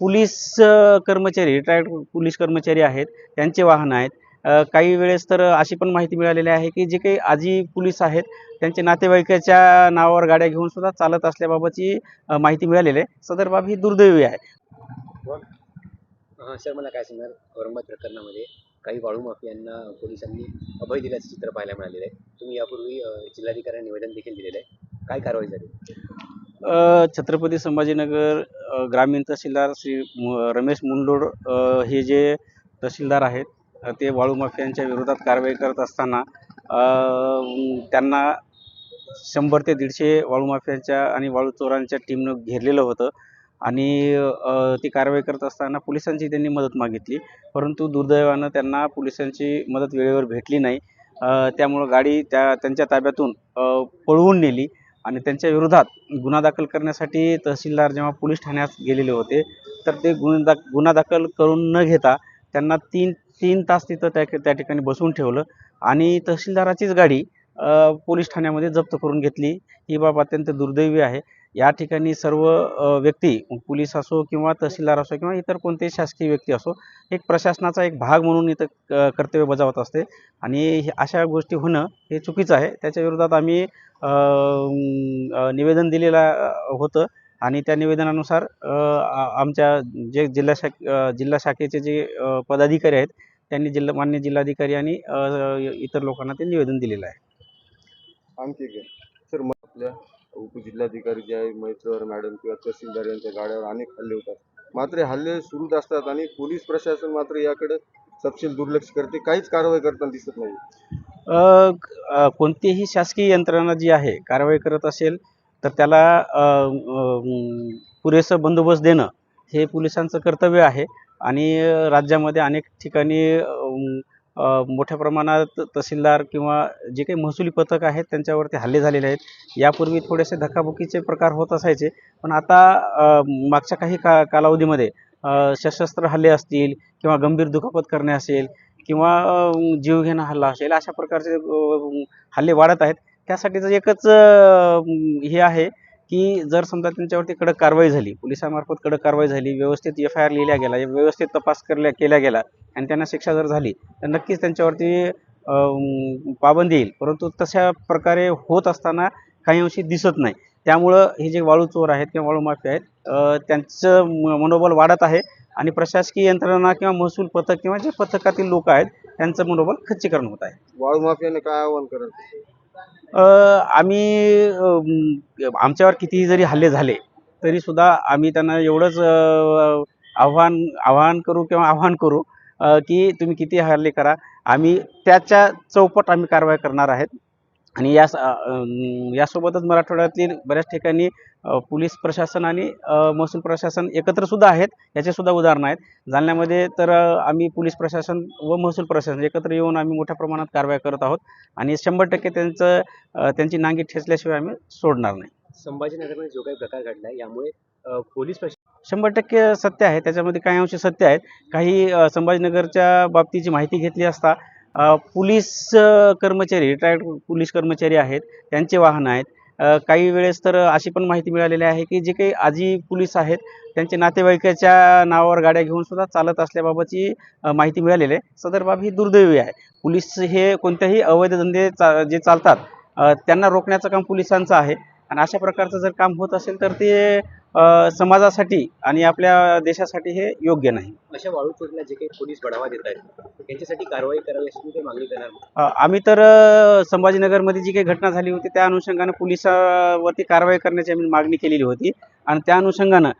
Police कर्मचारी retired police कर्मचारी आहेत त्यांचे वाहन आहेत. काही वेळेस तर अशी पण माहिती मिळालेली आहे की जे काही आजी पोलीस आहेत त्यांचे नातेवाईकाच्या नावावर गाड्या घेऊन सुद्धा चालत असल्याबाबतची माहिती मिळालेली आहे. सदर बाब ही दुर्दैवी आहे. हा सर मला काय सांगणार? औरंगाबाद प्रकरणामध्ये काही वाळू माफियांना पोलिसांनी अभय दिल्याचं चित्र पाहायला मिळालेलं आहे. तुम्ही यापूर्वी जिल्हाधिकाऱ्यांना निवेदन देखील दिलेलं आहे. काय कारवाई झाली? छत्रपती संभाजीनगर ग्रामीण तहसीलदार श्री रमेश मुंडोड हे जे तहसीलदार आहेत ते वाळू माफियांच्या विरोधात कारवाई करत असताना त्यांना शंभर ते दीडशे वाळू माफियांच्या आणि वाळू चोरांच्या टीमनं घेरलेलं होतं आणि ती कारवाई करत असताना पोलिसांची त्यांनी मदत मागितली. परंतु दुर्दैवानं त्यांना पोलिसांची मदत वेळेवर भेटली नाही. त्यामुळं गाडी त्या त्यांच्या ताब्यातून पळवून नेली. आणि त्यांच्या विरोधात गुन्हा दाखल करण्यासाठी तहसीलदार जेव्हा पोलीस ठाण्यात गेलेले होते तर ते गुन्हा दाख गुन्हा दाखल करून न घेता त्यांना तीन तीन तास तिथं त्या त्या ठिकाणी बसवून ठेवलं आणि तहसीलदाराचीच गाडी पोलीस ठाण्यामध्ये जप्त करून घेतली. ही बाब अत्यंत दुर्दैवी आहे. या ठिकाणी सर्व व्यक्ती पोलीस असो किंवा तहसीलदार असो किंवा इतर कोणतेही शासकीय व्यक्ती असो एक प्रशासनाचा एक भाग म्हणून इथं क- कर्तव्य बजावत असते. आणि हे- अशा गोष्टी होणं हे चुकीचं आहे. त्याच्या विरोधात आम्ही निवेदन दिलेलं होतं. आणि त्या निवेदनानुसार आमच्या जे जिल्हा शाख जिल्हा शाखेचे जे पदाधिकारी आहेत त्यांनी जिल्हा मान्य जिल्हाधिकारी आणि इतर लोकांना ते निवेदन दिलेलं आहे. आणखी सर मग आपल्या उपजिल्हाधिकारी जे आहे मैत्रवर मॅडम किंवा तहसीलदार यांच्या गाड्यावर अनेक हल्ले होतात मात्र हल्ले सुरूच असतात आणि पोलीस प्रशासन मात्र याकडे तपशील दुर्लक्ष करते. काहीच कारवाई करताना दिसत नाही. कोणतीही शासकीय यंत्रणा जी आहे कारवाई करत असेल तर त्याला पुरेसं बंदोबस्त देणं हे पोलिसांचं कर्तव्य आहे. आणि राज्यामध्ये अनेक ठिकाणी मोठ्या प्रमाणात तहसीलदार किंवा जे काही महसुली पथक आहेत त्यांच्यावरती हल्ले झालेले आहेत. यापूर्वी थोडेसे धक्काबुक्कीचे प्रकार होत असायचे. पण आता मागच्या काही का कालावधीमध्ये सशस्त्र हल्ले असतील किंवा गंभीर दुखापत करणे असेल किंवा जीवघेणा हल्ला असेल अशा प्रकारचे हल्ले वाढत आहेत. त्यासाठीचं एकच हे आहे की जर समजा त्यांच्यावरती कडक कारवाई झाली पोलिसामार्फत कडक कारवाई झाली व्यवस्थित एफ आय आर लिहिल्या गेला व्यवस्थित तपास करल्या केल्या गेला आणि त्यांना शिक्षा जर झाली तर नक्कीच त्यांच्यावरती पाबंदी येईल. परंतु तशा प्रकारे होत असताना काही अंशी दिसत नाही. त्यामुळं हे जे वाळू चोर आहेत किंवा वाळू माफी आहेत त्यांचं मनोबल वाढत आहे आणि प्रशासकीय यंत्रणा किंवा महसूल पथक किंवा जे पथकातील लोक आहेत त्यांचं मनोबल खच्चीकरण होत आहे. वाळू माफियाने काय आव्हान करायचं आम्ही आमच्यावर कितीही जरी हल्ले झाले तरी सुद्धा आम्ही त्यांना एवढंच आव्हान आव्हान करू किंवा आव्हान करू की तुम्ही किती हल्ले करा आम्ही त्याच्या चौपट आम्ही कारवाई करणार आहेत. आणि या यासोबतच मराठवाड्यातील बऱ्याच ठिकाणी पोलीस प्रशासन आणि महसूल प्रशासन एकत्र सुद्धा आहेत. याचे सुद्धा उदाहरणं आहेत. जालन्यामध्ये तर आम्ही पोलीस प्रशासन व महसूल प्रशासन एकत्र येऊन आम्ही मोठ्या प्रमाणात कारवाई करत आहोत. आणि शंभर टक्के त्यांचं त्यांची नांगी ठेचल्याशिवाय आम्ही सोडणार नाही. संभाजीनगरमध्ये जो काही प्रकार घडला यामुळे पोलीस शंभर टक्के सत्य आहे. त्याच्यामध्ये काही अंशी सत्य आहेत. काही संभाजीनगरच्या बाबतीची माहिती घेतली असता पोलीस कर्मचारी रिटायर्ड पोलीस कर्मचारी आहेत त्यांचे वाहन आहेत. काही वेळेस तर अशी पण माहिती मिळालेली आहे की जे काही आजी पोलीस आहेत त्यांचे नातेवाईकाच्या नावावर गाड्या घेऊन सुद्धा चालत असल्याबाबतची माहिती मिळालेली आहे. सदर बाब ही दुर्दैवी आहे. पोलीस हे कोणत्याही अवैध धंदे चा जे चालतात त्यांना रोखण्याचं काम पोलिसांचं आहे. आणि अशा प्रकारचं जर काम होत असेल तर ते समाजासाठी आणि आपल्या देशासाठी हे योग्य नाही. अशा वाळू चोरीला जे काही पोलीस बढावा देत आहेत यांच्यासाठी कारवाई करावी अशी काही मागणी करणार आम्ही तर संभाजीनगरमध्ये जी काही घटना झाली होती त्या अनुषंगानं पोलिसावरती कारवाई करण्याची आम्ही मागणी केलेली होती. आणि त्या अनुषंगानं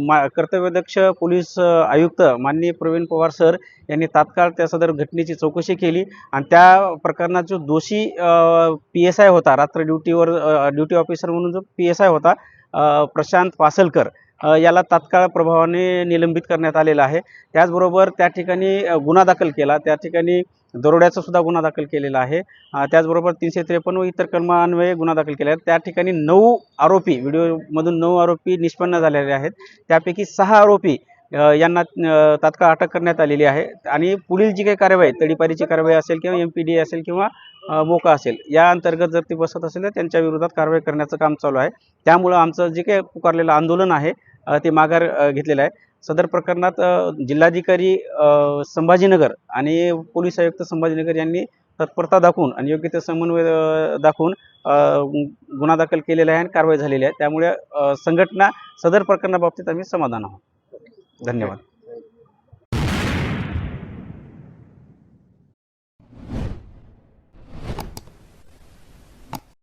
मा कर्तव्यदक्ष पोलीस आयुक्त माननीय प्रवीण पवार सर यांनी तात्काळ त्या सदर घटनेची चौकशी केली आणि त्या प्रकरणात जो दोषी पी एस आय होता रात्र ड्युटीवर ड्युटी ऑफिसर म्हणून जो पी एस आय होता प्रशांत पासलकर याला तात्काळ प्रभावाने निलंबित करण्यात आलेलं आहे. त्याचबरोबर त्या ठिकाणी गुन्हा दाखल केला. त्या ठिकाणी दरोड्याचा सुद्धा गुन्हा दाखल केलेला आहे. त्याचबरोबर तीनशे त्रेपन्न व इतर कलमान्वये गुन्हा दाखल केला आहे त्या ठिकाणी नऊ आरोपी व्हिडिओमधून नऊ आरोपी निष्पन्न झालेले आहेत. त्यापैकी सहा आरोपी यांना तात्काळ अटक करण्यात आलेली आहे. आणि पुढील जी काही कारवाई तडीपारीची कारवाई असेल किंवा एम पी डी असेल किंवा मोका असेल या अंतर्गत जर ती बसत असेल तर त्यांच्या विरोधात कारवाई करण्याचं काम चालू आहे. त्यामुळं आमचं जे काही पुकारलेलं आंदोलन आहे ते माघार घेतलेलं आहे. सदर प्रकरणात जिल्हाधिकारी संभाजीनगर आणि पोलीस आयुक्त संभाजीनगर यांनी तत्परता दाखवून आणि योग्य ते समन्वय दाखवून गुन्हा दाखल केलेला आहे आणि कारवाई झालेली आहे. त्यामुळे संघटना सदर प्रकरणाबाबतीत आम्ही समाधान आहोत. धन्यवाद.